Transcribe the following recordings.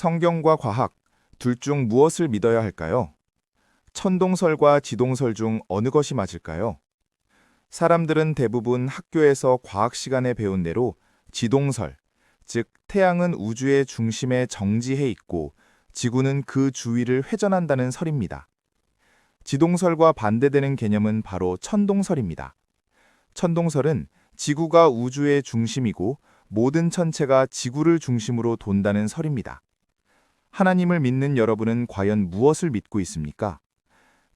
성경과 과학, 둘 중 무엇을 믿어야 할까요? 천동설과 지동설 중 어느 것이 맞을까요? 사람들은 대부분 학교에서 과학 시간에 배운 대로 지동설, 즉 태양은 우주의 중심에 정지해 있고 지구는 그 주위를 회전한다는 설입니다. 지동설과 반대되는 개념은 바로 천동설입니다. 천동설은 지구가 우주의 중심이고 모든 천체가 지구를 중심으로 돈다는 설입니다. 하나님을 믿는 여러분은 과연 무엇을 믿고 있습니까?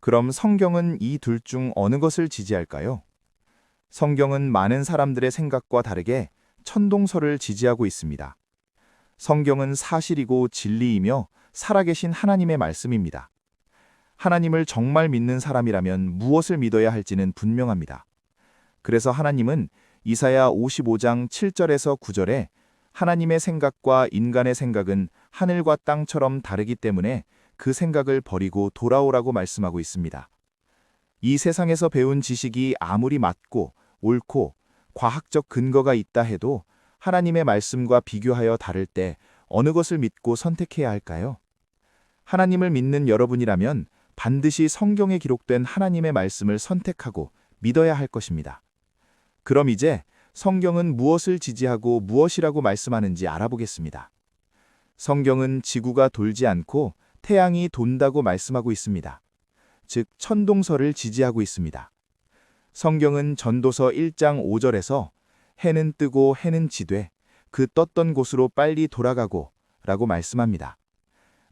그럼 성경은 이 둘 중 어느 것을 지지할까요? 성경은 많은 사람들의 생각과 다르게 천동설을 지지하고 있습니다. 성경은 사실이고 진리이며 살아계신 하나님의 말씀입니다. 하나님을 정말 믿는 사람이라면 무엇을 믿어야 할지는 분명합니다. 그래서 하나님은 이사야 55장 7절에서 9절에 하나님의 생각과 인간의 생각은 하늘과 땅처럼 다르기 때문에 그 생각을 버리고 돌아오라고 말씀하고 있습니다. 이 세상에서 배운 지식이 아무리 맞고 옳고 과학적 근거가 있다 해도 하나님의 말씀과 비교하여 다를 때 어느 것을 믿고 선택해야 할까요? 하나님을 믿는 여러분이라면 반드시 성경에 기록된 하나님의 말씀을 선택하고 믿어야 할 것입니다. 그럼 이제 성경은 무엇을 지지하고 무엇이라고 말씀하는지 알아보겠습니다. 성경은 지구가 돌지 않고 태양이 돈다고 말씀하고 있습니다. 즉, 천동설을 지지하고 있습니다. 성경은 전도서 1장 5절에서 해는 뜨고 해는 지되 그 떴던 곳으로 빨리 돌아가고 라고 말씀합니다.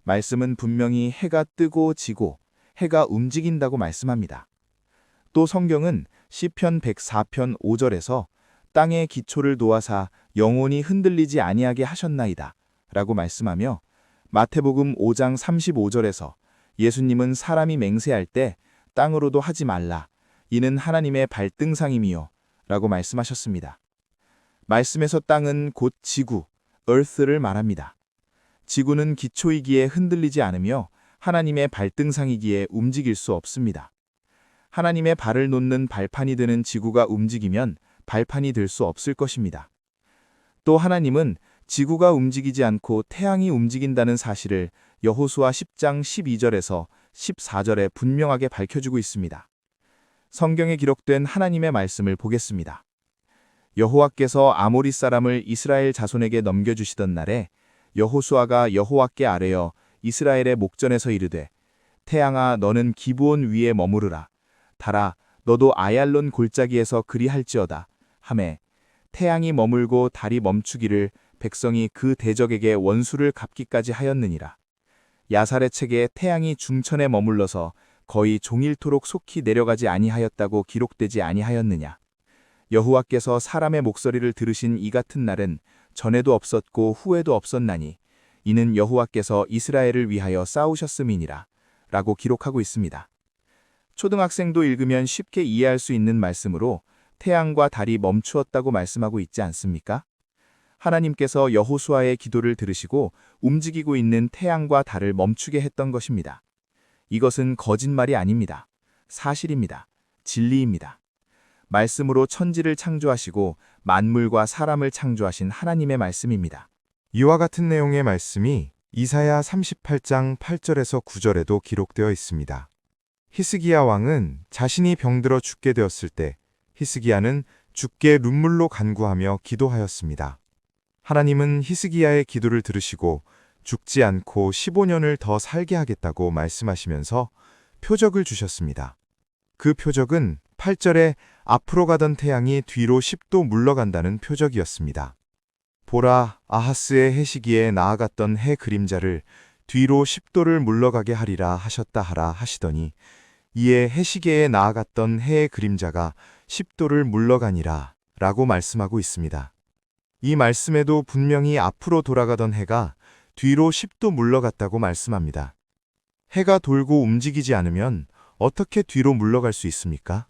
말씀은 분명히 해가 뜨고 지고 해가 움직인다고 말씀합니다. 또 성경은 시편 104편 5절에서 땅의 기초를 놓아사 영원히 흔들리지 아니하게 하셨나이다 라고 말씀하며 마태복음 5장 35절에서 예수님은 사람이 맹세할 때 땅으로도 하지 말라 이는 하나님의 발등상임이요 라고 말씀하셨습니다. 말씀에서 땅은 곧 지구, earth를 말합니다. 지구는 기초이기에 흔들리지 않으며 하나님의 발등상이기에 움직일 수 없습니다. 하나님의 발을 놓는 발판이 되는 지구가 움직이면 발판이 될 수 없을 것입니다. 또 하나님은 지구가 움직이지 않고 태양이 움직인다는 사실을 여호수아 10장 12절에서 14절에 분명하게 밝혀주고 있습니다. 성경에 기록된 하나님의 말씀을 보겠습니다. 여호와께서 아모리 사람을 이스라엘 자손에게 넘겨주시던 날에 여호수아가 여호와께 아뢰어 이스라엘의 목전에서 이르되 태양아 너는 기브온 위에 머무르라 달아 너도 아얄론 골짜기에서 그리할지어다 하매 태양이 머물고 달이 멈추기를 백성이 그 대적에게 원수를 갚기까지 하였느니라 야살의 책에 태양이 중천에 머물러서 거의 종일토록 속히 내려가지 아니하였다고 기록되지 아니하였느냐 여호와께서 사람의 목소리를 들으신 이 같은 날은 전에도 없었고 후에도 없었나니 이는 여호와께서 이스라엘을 위하여 싸우셨음이니라 라고 기록하고 있습니다. 초등학생도 읽으면 쉽게 이해할 수 있는 말씀으로 태양과 달이 멈추었다고 말씀하고 있지 않습니까? 하나님께서 여호수아의 기도를 들으시고 움직이고 있는 태양과 달을 멈추게 했던 것입니다. 이것은 거짓말이 아닙니다. 사실입니다. 진리입니다. 말씀으로 천지를 창조하시고 만물과 사람을 창조하신 하나님의 말씀입니다. 이와 같은 내용의 말씀이 이사야 38장 8절에서 9절에도 기록되어 있습니다. 히스기야 왕은 자신이 병들어 죽게 되었을 때 히스기야는 죽게 눈물로 간구하며 기도하였습니다. 하나님은 히스기야의 기도를 들으시고 죽지 않고 15년을 더 살게 하겠다고 말씀하시면서 표적을 주셨습니다. 그 표적은 8절에 앞으로 가던 태양이 뒤로 10도 물러간다는 표적이었습니다. 보라, 아하스의 해시기에 나아갔던 해 그림자를 뒤로 10도를 물러가게 하리라 하셨다 하라 하시더니 이에 해시계에 나아갔던 해의 그림자가 10도를 물러가니라 라고 말씀하고 있습니다. 이 말씀에도 분명히 앞으로 돌아가던 해가 뒤로 10도 물러갔다고 말씀합니다. 해가 돌고 움직이지 않으면 어떻게 뒤로 물러갈 수 있습니까?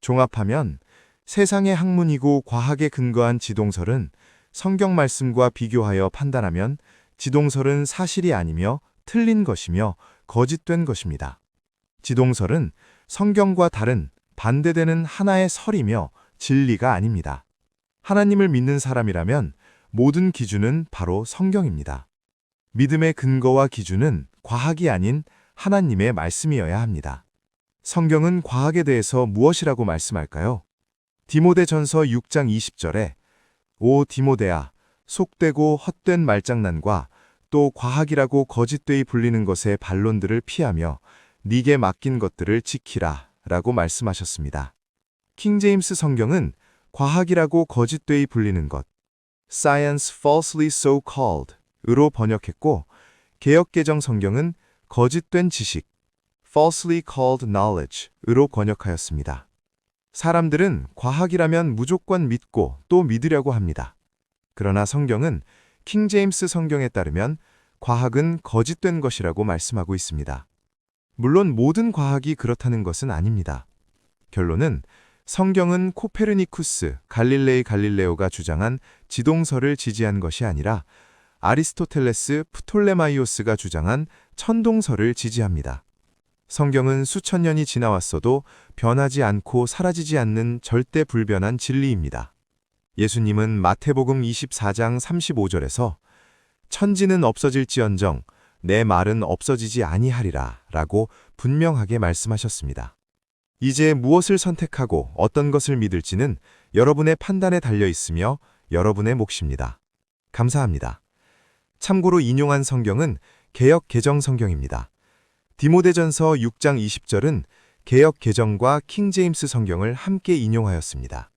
종합하면 세상의 학문이고 과학에 근거한 지동설은 성경 말씀과 비교하여 판단하면 지동설은 사실이 아니며 틀린 것이며 거짓된 것입니다. 지동설은 성경과 다른 반대되는 하나의 설이며 진리가 아닙니다. 하나님을 믿는 사람이라면 모든 기준은 바로 성경입니다. 믿음의 근거와 기준은 과학이 아닌 하나님의 말씀이어야 합니다. 성경은 과학에 대해서 무엇이라고 말씀할까요? 디모데 전서 6장 20절에 오 디모데야 속되고 헛된 말장난과 또 과학이라고 거짓되이 불리는 것의 반론들을 피하며 네게 맡긴 것들을 지키라 라고 말씀하셨습니다. 킹제임스 성경은 과학이라고 거짓되이 불리는 것 science falsely so called 으로 번역했고 개역개정 성경은 거짓된 지식 falsely called knowledge 으로 번역하였습니다. 사람들은 과학이라면 무조건 믿고 또 믿으려고 합니다. 그러나 성경은 킹제임스 성경에 따르면 과학은 거짓된 것이라고 말씀하고 있습니다. 물론 모든 과학이 그렇다는 것은 아닙니다. 결론은 성경은 코페르니쿠스, 갈릴레이 갈릴레오가 주장한 지동설을 지지한 것이 아니라 아리스토텔레스, 프톨레마이오스가 주장한 천동설을 지지합니다. 성경은 수천 년이 지나왔어도 변하지 않고 사라지지 않는 절대 불변한 진리입니다. 예수님은 마태복음 24장 35절에서 천지는 없어질지언정 내 말은 없어지지 아니하리라 라고 분명하게 말씀하셨습니다. 이제 무엇을 선택하고 어떤 것을 믿을지는 여러분의 판단에 달려 있으며 여러분의 몫입니다. 감사합니다. 참고로 인용한 성경은 개역 개정 성경입니다. 디모데전서 6장 20절은 개역 개정과 킹제임스 성경을 함께 인용하였습니다.